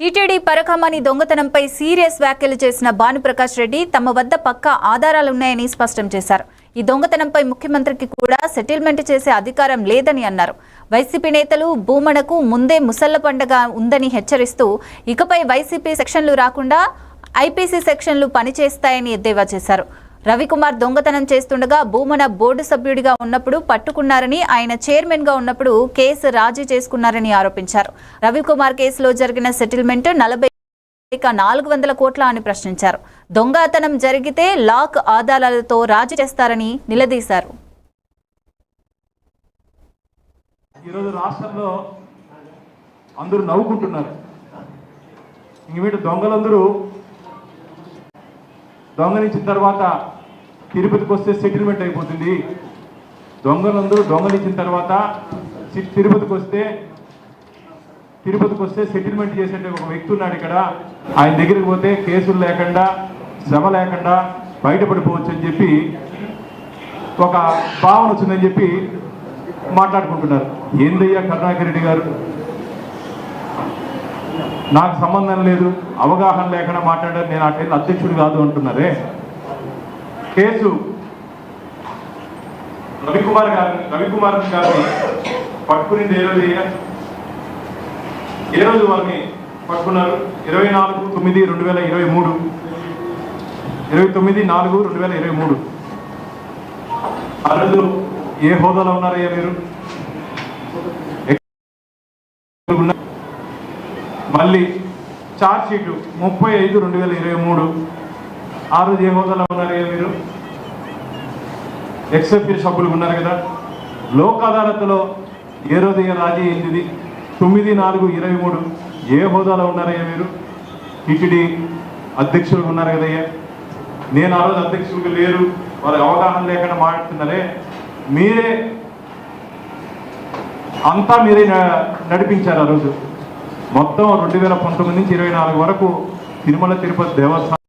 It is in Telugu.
టీటీడీ పరకమని దొంగతనంపై సీరియస్ వ్యాఖ్యలు చేసిన భానుప్రకాష్ రెడ్డి తమ వద్ద పక్కా ఆధారాలున్నాయని స్పష్టం చేశారు. ఈ దొంగతనంపై ముఖ్యమంత్రికి కూడా సెటిల్మెంట్ చేసే అధికారం లేదని అన్నారు. వైసీపీ నేతలు భూమణకు ముందే ముసళ్ళ పండగ ఉందని హెచ్చరిస్తూ ఇకపై వైసీపీ సెక్షన్లు రాకుండా ఐపీసీ సెక్షన్లు పనిచేస్తాయని ఎద్దేవా చేశారు. రవికుమార్ దొంగతనం చేస్తుండగా భూమన బోర్డు సభ్యుడిగా ఉన్నప్పుడు పట్టుకున్నారని ఆయన చైర్మన్గా ఉన్నప్పుడు కేసు రాజీ చేసుకున్నారని ఆరోపించారు. రవికుమార్ కేసులో జరిగిన సెటిల్మెంట్ నలభై ఇక నాలుగు వందల కోట్ల అని ప్రశ్నించారు. దొంగతనం జరిగితే లాక్ ఆధారాలతో రాజీ చేస్తారని నిలదీశారు. ఈరోజు రాష్ట్రంలో అందరూ నవ్వుకుంటున్నారు. ఇంక వీటి దొంగలందరూ దొంగలించిన తర్వాత తిరుపతికి వస్తే సెటిల్మెంట్ అయిపోతుంది. దొంగలందరూ దొంగలించిన తర్వాత సి- తిరుపతికి వస్తే తిరుపతికి వస్తే సెటిల్మెంట్ చేసే ఒక వ్యక్తి ఉన్నాడు ఇక్కడ. ఆయన దగ్గరికి పోతే కేసులు లేకుండా శ్రమ లేకుండా బయటపడిపోవచ్చు అని చెప్పి ఒక భావన వచ్చిందని చెప్పి మాట్లాడుకుంటున్నారు. ఏందయ్యా కరుణాకర్ రెడ్డి గారు? నాకు సంబంధం లేదు అవగాహన లేకుండా మాట్లాడారు నేను ఆ టైంలో అధ్యక్షుడు కాదు అంటున్నారే? కేసు రవికుమార్ గారు రవికుమార్ గారిని పట్టుకునింది ఏ రోజు ఏ రోజు వారిని పట్టుకున్నారు? ఇరవై నాలుగు తొమ్మిది రెండు వేల ఇరవై మూడు. ఇరవై తొమ్మిది నాలుగు రెండు వేల ఇరవై మూడు. ఆ రోజు ఏ హోదాలో ఉన్నారయ్యా మీరు? మళ్ళీ ఛార్జ్షీటు ముప్పై ఐదు రెండు వేల ఇరవై మూడు. ఆ రోజు ఏ హోదాలో ఉన్నారయ్యా మీరు? ఎక్సెప్ట్ సభ్యులు ఉన్నారు కదా. లోక్ అదాలత్లో ఏ రోజు ఏ రాజీ అయింది తొమ్మిది నాలుగు ఇరవై మూడు. ఏ హోదాలో ఉన్నారయ్యా మీరు? టిటిడి అధ్యక్షులు ఉన్నారు కదయ్యా. నేను ఆ రోజు అధ్యక్షులకు లేరు. వాళ్ళ అవగాహన లేకుండా మాట్లాడుతున్నారే. మీరే అంతా మీరే న- నడిపించారు ఆ రోజు. మొత్తం రెండు వేల పంతొమ్మిది నుంచి ఇరవై నాలుగు వరకు తిరుమల తిరుపతి దేవస్థానం